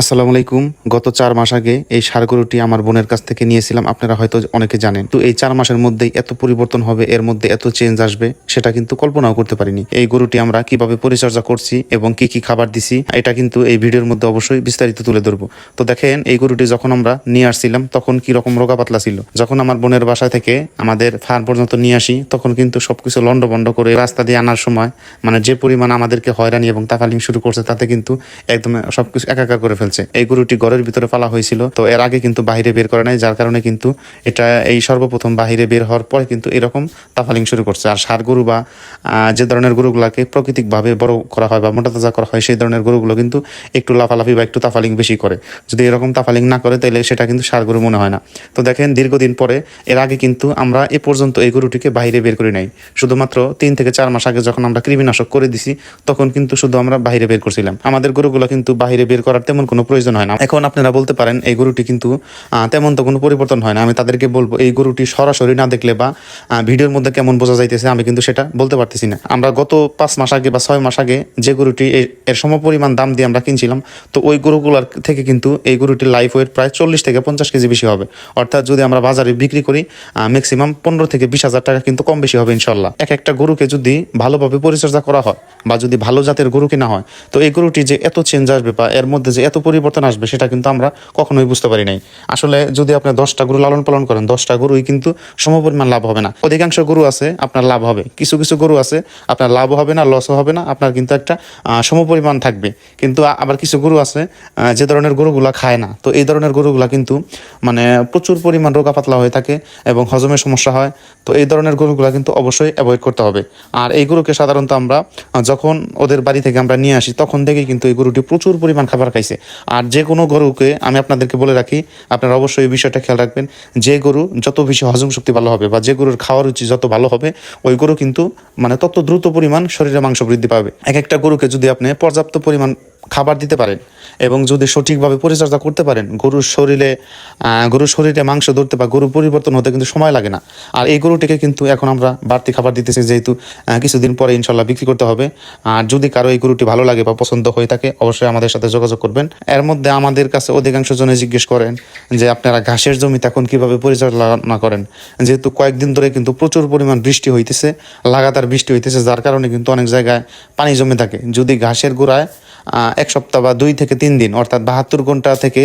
আসসালামু আলাইকুম। গত চার মাস আগে এই সার গরুটি আমার বোনের কাছ থেকে নিয়েছিলাম। আপনারা হয়তো অনেকে জানেন। তো এই চার মাসের মধ্যেই এত পরিবর্তন হবে, এর মধ্যে এত চেঞ্জ আসবে, সেটা কিন্তু কল্পনাও করতে পারিনি। এই গরুটি আমরা কীভাবে পরিচর্যা করছি এবং কি কি খাবার দিছি, এটা কিন্তু এই ভিডিওর মধ্যে অবশ্যই বিস্তারিত তুলে ধরবো। তো দেখেন, এই গরুটি যখন আমরা নিয়ে আসছিলাম, তখন কি রকম রোগা পাতলা ছিল। যখন আমার বোনের বাসা থেকে আমাদের ফার্ম পর্যন্ত নিয়ে আসি, তখন কিন্তু সবকিছু লন্ড বন্ড করে রাস্তা দিয়ে আনার সময় মানে যে পরিমাণ আমাদেরকে হয়রানি এবং তাকালিং শুরু করছে, তাতে কিন্তু একদম সবকিছু একাকার করে ফেলছে। এই গরুটি ঘরের ভিতরে পালা হয়েছিল। তো এর আগে কিন্তু বাইরে বের করে নাই, যার কারণে কিন্তু এটা এই সর্বপ্রথম বাহিরে বের হওয়ার পরে কিন্তু এরকম তাফালিং শুরু করছে। আর সার গরু বা যে ধরনের গরুগুলাকে প্রাকৃতিকভাবে বড় করা হয় বা মোটা তাজা করা হয়, সেই ধরনের গরুগুলো কিন্তু একটু লাফালাফি বা একটু তাফালিং বেশি করে। যদি এরকম তাফালিং না করে তাহলে সেটা কিন্তু সার গরু মনে হয় না। তো দেখেন, দীর্ঘদিন পরে এর আগে কিন্তু আমরা এ পর্যন্ত এই গরুটিকে বাইরে বের করে নাই। শুধুমাত্র তিন থেকে চার মাস আগে যখন আমরা কৃমিনাশক করে দিছি, তখন কিন্তু শুধু আমরা বাইরে বের করছিলাম। আমাদের গরুগুলো কিন্তু বাইরে বের করার তেমন কোনো প্রয়োজন হয় না। এখন আপনারা বলতে পারেন, এই গরুটি কিন্তু তেমন তো কোনো পরিবর্তন হয় না। আমি তাদেরকে বলব, এই গরুটি সরাসরি না দেখলে বা ভিডিওর মধ্যে কেমন বোঝা যাইতেছে, আমি কিন্তু সেটা বলতে পারতেছি না। আমরা গত পাঁচ মাস আগে বা ছয় মাস আগে যে গরুটি এর- সমপরিমাণ দাম দিয়ে আমরা কিনছিলাম, তো ওই গরুগুলোর থেকে কিন্তু এই গরুটির লাইফ ওয়েট প্রায় চল্লিশ থেকে পঞ্চাশ কেজি বেশি হবে। অর্থাৎ যদি আমরা বাজারে বিক্রি করি ম্যাক্সিমাম পনেরো থেকে বিশ হাজার টাকা কিন্তু কম বেশি হবে ইনশাল্লাহ এক একটা গরুকে যদি ভালোভাবে পরিচর্যা করা হয়, বা যদি ভালো জাতের গরু কিনা হয়, তো এই গরুটি যে এত চেঞ্জ আসবে বা এর মধ্যে যে এত পরিবর্তন আসবে, সেটা কিন্তু আমরা কখনোই বুঝতে পারি নাই। আসলে যদি আপনি দশটা গরু লালন পালন করেন, দশটা গরুই কিন্তু সমপরিমাণ লাভ হবে না। অধিকাংশ গরু আছে, আপনার লাভ হবে। কিছু কিছু গরু আছে, আপনার লাভ হবে না লসও হবে না, আপনার কিন্তু একটা সমপরিমাণ থাকবে। কিন্তু আবার কিছু গরু আছে যে ধরনের গরুগুলা খায় না। তো এই ধরনের গরুগুলা কিন্তু মানে প্রচুর পরিমাণ রোগা পাতলা হয়ে থাকে এবং হজমের সমস্যা হয়। তো এই ধরনের গরুগুলা কিন্তু অবশ্যই অ্যাভয়েড করতে হবে। আর এই গরুকে সাধারণত আমরা যখন ওদের বাড়ি থেকে আমরা নিয়ে আসি, তখন থেকেই কিন্তু এই গরুটি প্রচুর পরিমাণ খাবার খাইছে। আর যে কোনো গরুকে আমি আপনাদেরকে বলে রাখি, আপনারা অবশ্যই এই বিষয়টা খেয়াল রাখবেন, যে গরু যত বেশি হজম শক্তি ভালো হবে বা যে গরুর খাওয়ার রুচি যত ভালো হবে, ওই গরু কিন্তু মানে তত দ্রুত পরিমাণ শরীরে মাংস বৃদ্ধি পাবে। এক একটা গরুকে যদি আপনি পর্যাপ্ত পরিমাণ খাবার দিতে পারেন এবং যদি সঠিকভাবে পরিচর্যা করতে পারেন, গরুর শরীরে গরুর শরীরে মাংস ধরতে বা গরু পরিবর্তন হতে কিন্তু সময় লাগে না। আর এই গরুটিকে কিন্তু এখন আমরা বাড়তি খাবার দিতেছি যেহেতু কিছুদিন পরে ইনশাল্লাহ বিক্রি করতে হবে। আর যদি কারও এই গরুটি ভালো লাগে বা পছন্দ হয়ে থাকে, অবশ্যই আমাদের সাথে যোগাযোগ করবেন। এর মধ্যে আমাদের কাছে অধিকাংশ জনে জিজ্ঞেস করেন যে, আপনারা ঘাসের জমিতে এখন কীভাবে পরিচালনা করেন? যেহেতু কয়েকদিন ধরে কিন্তু প্রচুর পরিমাণ বৃষ্টি হইতেছে, লাগাতার বৃষ্টি হইতেছে, যার কারণে কিন্তু অনেক জায়গায় পানি জমে থাকে। যদি ঘাসের গোড়ায় এক সপ্তাহ বা দুই থেকে তিন দিন, অর্থাৎ বাহাত্তর ঘণ্টা থেকে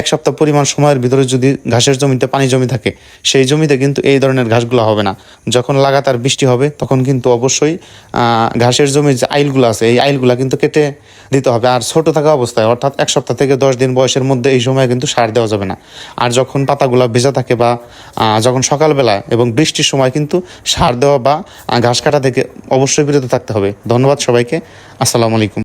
এক সপ্তাহ পরিমাণ সময়ের ভিতরে যদি ঘাসের জমিতে পানি জমি থাকে, সেই জমিতে কিন্তু এই ধরনের ঘাসগুলো হবে না। যখন লাগাতার বৃষ্টি হবে, তখন কিন্তু অবশ্যই ঘাসের জমির যে আইলগুলো আছে, এই আইলগুলো কিন্তু কেটে দিতে হবে। আর ছোট থাকা অবস্থায়, অর্থাৎ এক সপ্তাহ থেকে দশ দিন বয়সের মধ্যে এই সময় কিন্তু সার দেওয়া যাবে না। আর যখন পাতাগুলো ভেজা থাকে বা যখন সকালবেলা এবং বৃষ্টির সময় কিন্তু সার দেওয়া বা ঘাস কাটা থেকে অবশ্যই বিরত থাকতে হবে। ধন্যবাদ সবাইকে। আসসালামু আলাইকুম।